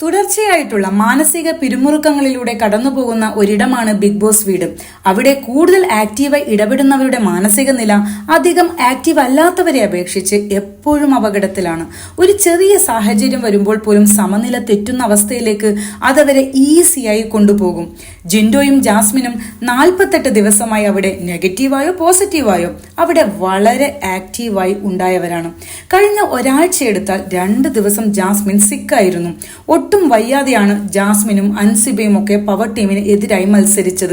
തുടർച്ചയായിട്ടുള്ള മാനസിക പിരിമുറുക്കങ്ങളിലൂടെ കടന്നുപോകുന്ന ഒരിടമാണ് ബിഗ് ബോസ് വീട്. അവിടെ കൂടുതൽ ആക്റ്റീവായി ഇടപെടുന്നവരുടെ മാനസിക നില അധികം ആക്റ്റീവ് അല്ലാത്തവരെ അപേക്ഷിച്ച് എപ്പോഴും അപകടത്തിലാണ്. ഒരു ചെറിയ സാഹചര്യം വരുമ്പോൾ പോലും സമനില തെറ്റുന്ന അവസ്ഥയിലേക്ക് അതവരെ ഈസിയായി കൊണ്ടുപോകും. ജിൻഡോയും ജാസ്മിനും നാൽപ്പത്തെട്ട് ദിവസമായി അവിടെ നെഗറ്റീവായോ പോസിറ്റീവായോ അവിടെ വളരെ ആക്റ്റീവായി ഉണ്ടായവരാണ്. കഴിഞ്ഞ ഒരാഴ്ച എടുത്താൽ രണ്ട് ദിവസം ജാസ്മിൻ സിക്കായിരുന്നു ഒട്ടും വയ്യാതെയാണ് ജാസ്മിനും അൻസിബയും ഒക്കെ പവർ ടീമിന് എതിരായി മത്സരിച്ചത്.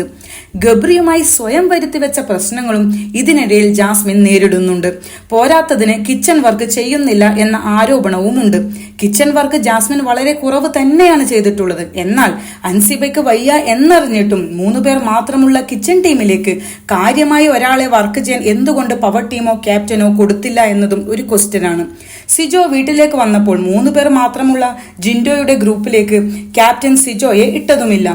ഗബ്രിയുമായി സ്വയം വരുത്തിവെച്ച പ്രശ്നങ്ങളും ഇതിനിടയിൽ ജാസ്മിൻ നേരിടുന്നുണ്ട്. പോരാത്തതിന് കിച്ചൺ വർക്ക് ചെയ്യുന്നില്ല എന്ന ആരോപണവും ഉണ്ട് കിച്ചൺ വർക്ക് ജാസ്മിൻ വളരെ കുറവ് തന്നെയാണ് ചെയ്തിട്ടുള്ളത്. എന്നാൽ അൻസിബയ്ക്ക് വയ്യ എന്നറിഞ്ഞിട്ടും മൂന്ന് പേർ മാത്രമുള്ള കിച്ചൺ ടീമിലേക്ക് കാര്യമായി ഒരാളെ വർക്ക് ചെയ്യാൻ എന്തുകൊണ്ട് പവർ ടീമോ ക്യാപ്റ്റനോ കൊടുത്തില്ല എന്നതും ഒരു ക്വസ്റ്റ്യൻ ആണ്. സിജോ വീട്ടിലേക്ക് വന്നപ്പോൾ മൂന്ന് പേർ മാത്രമുള്ള ജിൻഡോയുടെ ഗ്രൂപ്പിലേക്ക് ക്യാപ്റ്റൻ സിജോയെ ഇട്ടതുമില്ല.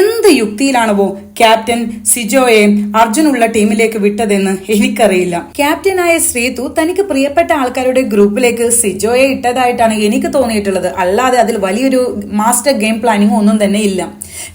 എന്ത് യുക്തിയിലാണവോ ക്യാപ്റ്റൻ സിജോയെ അർജുനുള്ള ടീമിലേക്ക് വിട്ടതെന്ന് എനിക്കറിയില്ല. ക്യാപ്റ്റനായ ശ്രീതു തനിക്ക് പ്രിയപ്പെട്ട ആൾക്കാരുടെ ഗ്രൂപ്പിലേക്ക് സിജോയെ ഇട്ടതായിട്ടാണ് എനിക്ക് തോന്നിയിട്ടുള്ളത്. അല്ലാതെ അതിൽ വലിയൊരു മാസ്റ്റർ ഗെയിം പ്ലാനിങ് ഒന്നും തന്നെ ഇല്ല.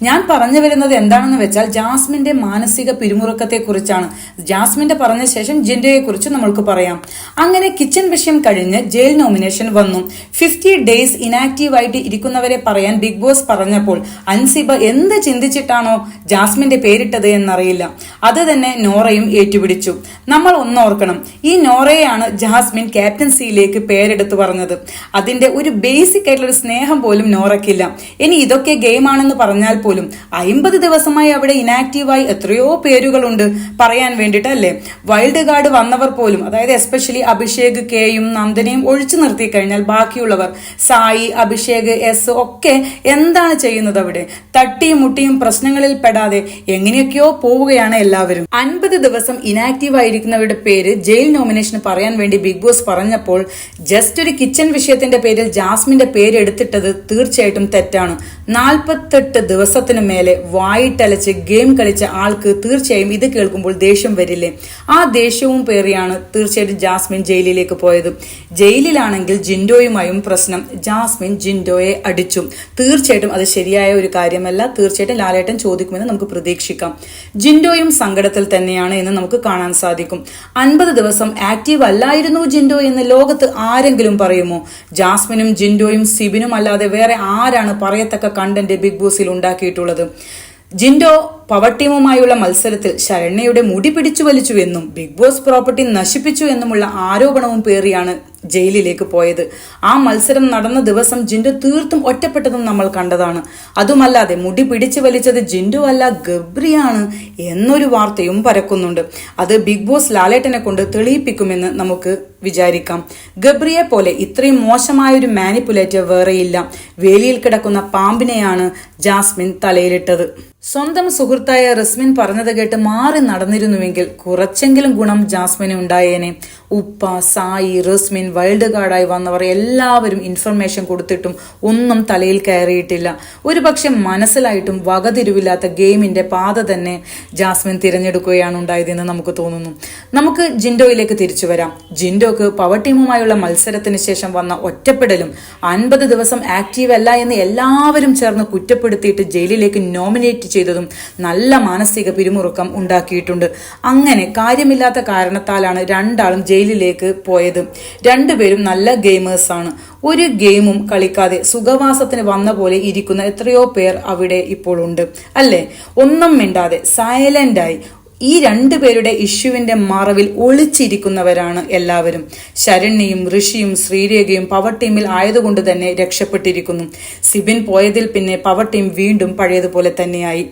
ഞാൻ പറഞ്ഞു വരുന്നത് എന്താണെന്ന് വെച്ചാൽ ജാസ്മിന്റെ മാനസിക പിരിമുറുക്കത്തെ കുറിച്ചാണ് ജാസ്മിന്റെ പറഞ്ഞ ശേഷം ജിൻഡോയെ കുറിച്ച് നമ്മൾക്ക് പറയാം. അങ്ങനെ കിച്ചൺ വിഷയം കഴിഞ്ഞ് ജയിൽ നോമിനേഷൻ വന്നു. ഫിഫ്റ്റി ഡേയ്സ് ഇനാക്റ്റീവ് ആയിട്ട് ഇരിക്കുന്നവരെ പറയാൻ ബിഗ് ബോസ് പറഞ്ഞപ്പോൾ അൻസിബ എന്ത് ചിന്തിച്ചിട്ടാണോ ജാസ്മിന്റെ പേരിട്ടത് എന്നറിയില്ല. അത് തന്നെ നോറയും ഏറ്റുപിടിച്ചു. നമ്മൾ ഒന്നോർക്കണം ഈ നോറയാണ് ജാസ്മിൻ ക്യാപ്റ്റൻസിയിലേക്ക് പേരെടുത്തു പറഞ്ഞത്. അതിന്റെ ഒരു ബേസിക് ആയിട്ടുള്ള ഒരു സ്നേഹം പോലും നോറയ്ക്കില്ല. ഇനി ഇതൊക്കെ ഗെയിം ആണെന്ന് പറഞ്ഞാൽ പോലും അമ്പത് ദിവസമായി അവിടെ ഇനാക്റ്റീവായി എത്രയോ പേരുകളുണ്ട് പറയാൻ വേണ്ടിയിട്ടല്ലേ വൈൽഡ് കാർഡ് വന്നവർ പോലും അതായത് എസ്പെഷ്യലി അഭിഷേക് കെയും നന്ദനയും ഒഴിച്ചു നിർത്തി കഴിഞ്ഞാൽ ബാക്കിയുള്ളവർ സായി അഭിഷേക് എസ് ഒക്കെ എന്താണ് ചെയ്യുന്നത് അവിടെ? തട്ടിയും മുട്ടിയും പ്രശ്നങ്ങളിൽ പെടാതെ എങ്ങനെയൊക്കെയോ പോവുകയാണ് എല്ലാവരും. അൻപത് ദിവസം ഇനാക്റ്റീവ് ആയിരിക്കുന്നവരുടെ പേര് ജയിൽ നോമിനേഷന് പറയാൻ വേണ്ടി ബിഗ് ബോസ് പറഞ്ഞപ്പോൾ ജസ്റ്റ് ഒരു കിച്ചൺ വിഷയത്തിന്റെ പേരിൽ ജാസ്മിന്റെ പേര് എടുത്തിട്ടത് തീർച്ചയായിട്ടും തെറ്റാണ്. നാൽപ്പത്തെട്ട് ദിവസത്തിന് മേലെ വായിട്ടലച്ച് ഗെയിം കളിച്ച ആൾക്ക് തീർച്ചയായും ഇത് കേൾക്കുമ്പോൾ ദേഷ്യം വരില്ലേ? ആ ദേഷ്യവും പേറിയാണ് തീർച്ചയായിട്ടും ജാസ്മിൻ ജയിലിലേക്ക് പോയത്. ജയിലിലാണെങ്കിൽ ജിൻഡോയുമായും പ്രശ്നം. ജാസ്മിൻ ജിൻഡോയെ അടിച്ചു തീർച്ചയായിട്ടും അത് ശരിയായ ഒരു കാര്യമല്ല. തീർച്ചയായിട്ടും ലാലേട്ടൻ ചോദിക്കുമെന്ന് നമുക്ക് പ്രതീക്ഷിക്കാം. ജിൻഡോയും സങ്കടത്തിൽ തന്നെയാണ് എന്ന് നമുക്ക് കാണാൻ സാധിക്കും. അൻപത് ദിവസം ആക്റ്റീവ് അല്ലായിരുന്നു ജിൻഡോ എന്ന് ലോകത്ത് ആരെങ്കിലും പറയുമോ? ജാസ്മിനും ജിൻഡോയും സിബിനും അല്ലാതെ വേറെ ആരാണ് പറയത്തക്ക കണ്ടന്റ് ബിഗ് ബോസിൽ ഉണ്ടാക്കിയിട്ടുള്ളത്? ജിൻഡോ പവർ ടീമുമായുള്ള മത്സരത്തിൽ ശരണ്യയുടെ മുടി പിടിച്ചു വലിച്ചു എന്നും ബിഗ് ബോസ് പ്രോപ്പർട്ടി നശിപ്പിച്ചു എന്നുമുള്ള ആരോപണവും പേറിയാണ് ജയിലിലേക്ക് പോയത്. ആ മത്സരം നടന്ന ദിവസം ജിൻഡു തീർത്തും ഒറ്റപ്പെട്ടതും നമ്മൾ കണ്ടതാണ്. അതുമല്ലാതെ മുടി പിടിച്ചു വലിച്ചത് ജിൻഡു അല്ല ഗബ്രിയാണ് എന്നൊരു വാർത്തയും പരക്കുന്നുണ്ട്. അത് ബിഗ് ബോസ് ലാലേട്ടനെ കൊണ്ട് തെളിയിപ്പിക്കുമെന്ന് നമുക്ക് വിചാരിക്കാം. ഗബ്രിയെ പോലെ ഇത്രയും മോശമായ ഒരു മാനിപ്പുലേറ്റർ വേറെയില്ല. വേലിയിൽ കിടക്കുന്ന പാമ്പിനെയാണ് ജാസ്മിൻ തലയിലിട്ടത്. സ്വന്തം സുഹൃത്തായ റസ്മിൻ പറഞ്ഞത് കേട്ട് മാറി നടന്നിരുന്നുവെങ്കിൽ കുറച്ചെങ്കിലും ഗുണം ജാസ്മിന് ഉണ്ടായേനെ. ഉപ്പ സായി റസ്മിൻ വൈൽഡ് കാർഡായി വന്നവർ എല്ലാവരും ഇൻഫർമേഷൻ കൊടുത്തിട്ടും ഒന്നും തലയിൽ കയറിയിട്ടില്ല. ഒരുപക്ഷെ മനസ്സിലായിട്ടും വകതിരിവില്ലാത്ത ഗെയിമിന്റെ പാത തന്നെ ജാസ്മിൻ തിരഞ്ഞെടുക്കുകയാണ് ഉണ്ടായതെന്ന് നമുക്ക് തോന്നുന്നു. നമുക്ക് ജിൻഡോയിലേക്ക് തിരിച്ചു വരാം. ജിൻഡോക്ക് പവർ ടീമുമായുള്ള മത്സരത്തിന് ശേഷം വന്ന ഒറ്റപ്പെടലും അൻപത് ദിവസം ആക്റ്റീവ് അല്ല എന്ന് എല്ലാവരും ചേർന്ന് കുറ്റപ്പെടുത്തിയിട്ട് ജയിലിലേക്ക് നോമിനേറ്റ് ചെയ്തതും നല്ല മാനസിക പിരിമുറുക്കം ഉണ്ടാക്കിയിട്ടുണ്ട്. അങ്ങനെ കാര്യമില്ലാത്ത കാരണത്താലാണ് രണ്ടാളും ജയിലിലേക്ക് പോയത്. രണ്ടുപേരും നല്ല ഗെയിമേഴ്സ് ആണ്. ഒരു ഗെയിമും കളിക്കാതെ സുഖവാസത്തിന് വന്ന പോലെ ഇരിക്കുന്ന എത്രയോ പേർ അവിടെ ഇപ്പോൾ ഉണ്ട്. അല്ലേ? ഒന്നും മിണ്ടാതെ സൈലന്റായി ഈ രണ്ടു പേരുടെ ഇഷ്യൂവിന്റെ മറവിൽ ഒളിച്ചിരിക്കുന്നവരാണ് എല്ലാവരും. ശരണ്യയും ഋഷിയും ശ്രീരേഖയും പവർ ടീമിൽ ആയതുകൊണ്ട് തന്നെ രക്ഷപ്പെട്ടിരിക്കുന്നു. സിബിൻ പോയതിൽ പിന്നെ പവർ ടീം വീണ്ടും പഴയതുപോലെ തന്നെയായി.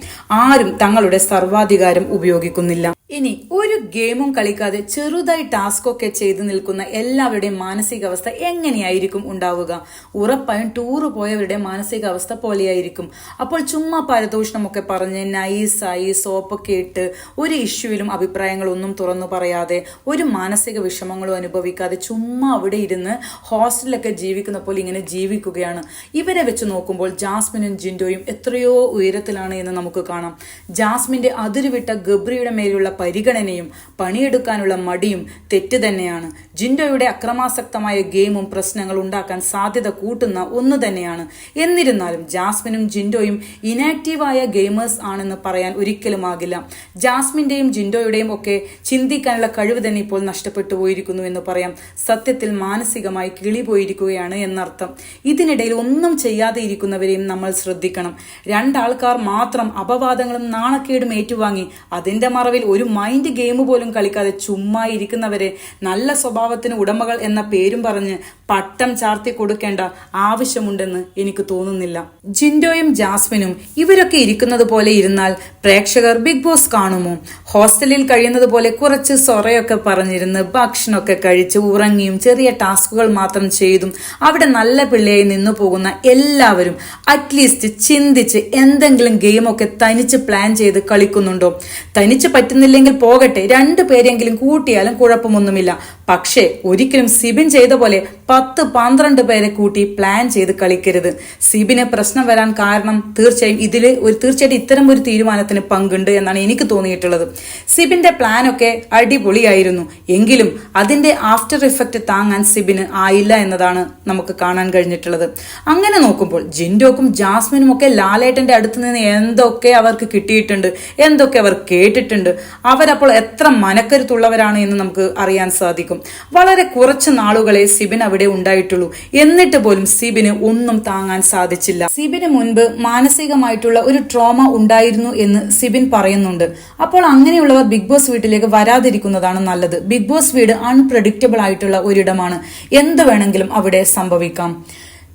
ആരും തങ്ങളുടെ സർവാധികാരം ഉപയോഗിക്കുന്നില്ല. ഇനി ഒരു ഗെയിമും കളിക്കാതെ ചെറുതായി ടാസ്ക് ഒക്കെ ചെയ്തു നിൽക്കുന്ന എല്ലാവരുടെയും മാനസികാവസ്ഥ എങ്ങനെയായിരിക്കും ഉണ്ടാവുക? ഉറപ്പായും ടൂറ് പോയവരുടെ മാനസികാവസ്ഥ പോലെയായിരിക്കും. അപ്പോൾ ചുമ്മാ പരദൂഷണമൊക്കെ പറഞ്ഞ് നൈസായി സോപ്പൊക്കെ ഇട്ട് ഒരു ഇഷ്യൂവിലും അഭിപ്രായങ്ങളൊന്നും തുറന്നു പറയാതെ ഒരു മാനസിക വിഷമങ്ങളും അനുഭവിക്കാതെ ചുമ്മാ അവിടെ ഇരുന്ന് ഹോസ്റ്റലിലൊക്കെ ജീവിക്കുന്ന പോലെ ഇങ്ങനെ ജീവിക്കുകയാണ്. ഇവരെ വെച്ച് നോക്കുമ്പോൾ ജാസ്മിനും ജിൻഡോയും എത്രയോ ഉയരത്തിലാണ് എന്ന് നമുക്ക് കാണാം. ജാസ്മിന്റെ അതിരുവിട്ട ഗബ്രിയുടെ മേലുള്ള പരിഗണനയും പണിയെടുക്കാനുള്ള മടിയും തെറ്റ് തന്നെയാണ്. ജിൻഡോയുടെ അക്രമാസക്തമായ ഗെയിമും പ്രശ്നങ്ങൾ ഉണ്ടാക്കാൻ സാധ്യത കൂട്ടുന്ന ഒന്ന് തന്നെയാണ്. എന്നിരുന്നാലും ജാസ്മിനും ജിൻഡോയും ഇനാക്റ്റീവായ ഗെയിമേഴ്സ് ആണെന്ന് പറയാൻ ഒരിക്കലും ആകില്ല. ജാസ്മിന്റെയും ജിൻഡോയുടെയും ഒക്കെ ചിന്തിക്കാനുള്ള കഴിവ് തന്നെ ഇപ്പോൾ നഷ്ടപ്പെട്ടു പോയിരിക്കുന്നു എന്ന് പറയാം. സത്യത്തിൽ മാനസികമായി കിളി പോയിരിക്കുകയാണ് എന്നർത്ഥം. ഇതിനിടയിൽ ഒന്നും ചെയ്യാതെ ഇരിക്കുന്നവരെയും നമ്മൾ ശ്രദ്ധിക്കണം. രണ്ടാൾക്കാർ മാത്രം അപവാദങ്ങളും നാണക്കേടും ഏറ്റുവാങ്ങി അതിന്റെ മറവിൽ ഒരു മൈൻഡ് ഗെയിം പോലും കളിക്കാതെ ചുമ്മാ ഇരിക്കുന്നവരെ നല്ല സ്വഭാവത്തിന് ഉടമകൾ എന്ന പേരും പറഞ്ഞ് പട്ടം ചാർത്തി കൊടുക്കേണ്ട ആവശ്യമുണ്ടെന്ന് എനിക്ക് തോന്നുന്നില്ല. ജിൻഡോയും ജാസ്മിനും ഇവരൊക്കെ ഇരിക്കുന്നത് പോലെ ഇരുന്നാൽ പ്രേക്ഷകർ ബിഗ് ബോസ് കാണുമോ? ഹോസ്റ്റലിൽ കഴിയുന്നത് പോലെ കുറച്ച് സൊറയൊക്കെ പറഞ്ഞിരുന്ന് ഭക്ഷണമൊക്കെ കഴിച്ച് ഉറങ്ങിയും ചെറിയ ടാസ്കുകൾ മാത്രം ചെയ്തും അവിടെ നല്ല പിള്ളയായി നിന്നു പോകുന്ന എല്ലാവരും അറ്റ്ലീസ്റ്റ് ചിന്തിച്ച് എന്തെങ്കിലും ഗെയിമൊക്കെ തനിച്ച് പ്ലാൻ ചെയ്ത് കളിക്കുന്നുണ്ടോ? തനിച്ച് പറ്റുന്നില്ലെങ്കിൽ പോകട്ടെ. രണ്ടു പേരെങ്കിലും കൂട്ടിയാലും കുഴപ്പമൊന്നുമില്ല. പക്ഷേ ഒരിക്കലും സിബിൻ ചെയ്ത പോലെ പത്ത് പന്ത്രണ്ട് പേരെ കൂട്ടി പ്ലാൻ ചെയ്ത് കളിക്കരുത്. സിബിന് പ്രശ്നം വരാൻ കാരണം തീർച്ചയായും ഇതിൽ ഒരു തീർച്ചയായിട്ടും ഇത്തരം ഒരു തീരുമാനത്തിന് പങ്കുണ്ട് എന്നാണ് എനിക്ക് തോന്നിയിട്ടുള്ളത്. സിബിന്റെ പ്ലാനൊക്കെ അടിപൊളിയായിരുന്നു. എങ്കിലും അതിന്റെ ആഫ്റ്റർ ഇഫക്റ്റ് താങ്ങാൻ സിബിന് ആയില്ല എന്നതാണ് നമുക്ക് കാണാൻ കഴിഞ്ഞിട്ടുള്ളത്. അങ്ങനെ നോക്കുമ്പോൾ ജിൻഡോക്കും ജാസ്മിനും ഒക്കെ ലാലേട്ടന്റെ അടുത്ത് നിന്ന് എന്തൊക്കെ അവർക്ക് കിട്ടിയിട്ടുണ്ട് എന്തൊക്കെ അവർ കേട്ടിട്ടുണ്ട് അവരപ്പോൾ എത്ര മനക്കരുത്തുള്ളവരാണ് എന്ന് നമുക്ക് അറിയാൻ സാധിക്കും. വളരെ കുറച്ച് നാളുകളെ സിബിൻ അവിടെ ഉണ്ടായിട്ടുള്ളൂ. എന്നിട്ട് പോലും സിബിന് ഒന്നും താങ്ങാൻ സാധിച്ചില്ല. സിബിന് മുൻപ് മാനസികമായിട്ടുള്ള ഒരു ട്രോമ ഉണ്ടായിരുന്നു എന്ന് സിബിൻ പറയുന്നുണ്ട്. അപ്പോൾ അങ്ങനെയുള്ളവർ ബിഗ് ബോസ് വീട്ടിലേക്ക് വരാതിരിക്കുന്നതാണ് നല്ലത്. ബിഗ് ബോസ് വീട് അൺപ്രഡിക്റ്റബിൾ ആയിട്ടുള്ള ഒരിടമാണ്. എന്ത് വേണമെങ്കിലും അവിടെ സംഭവിക്കാം.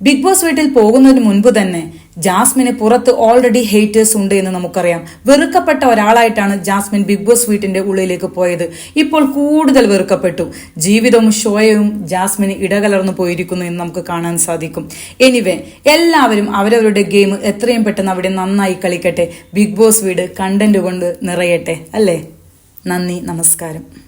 ബിഗ് ബോസ് വീട്ടിൽ പോകുന്നതിന് മുൻപ് തന്നെ ജാസ്മിന് പുറത്ത് ഓൾറെഡി ഹേറ്റേഴ്സ് ഉണ്ട് എന്ന് നമുക്കറിയാം. വെറുക്കപ്പെട്ട ഒരാളായിട്ടാണ് ജാസ്മിൻ ബിഗ് ബോസ് വീട്ടിന്റെ ഉള്ളിലേക്ക് പോയത്. ഇപ്പോൾ കൂടുതൽ വെറുക്കപ്പെട്ടു. ജീവിതവും ഷോയവും ജാസ്മിന് ഇടകലർന്നു പോയിരിക്കുന്നു എന്ന് നമുക്ക് കാണാൻ സാധിക്കും. എനിവേ എല്ലാവരും അവരവരുടെ ഗെയിം എത്രയും പെട്ടെന്ന് അവിടെ നന്നായി കളിക്കട്ടെ. ബിഗ് ബോസ് വീട് കണ്ടന്റ് കൊണ്ട് നിറയട്ടെ. അല്ലേ? നന്ദി നമസ്കാരം.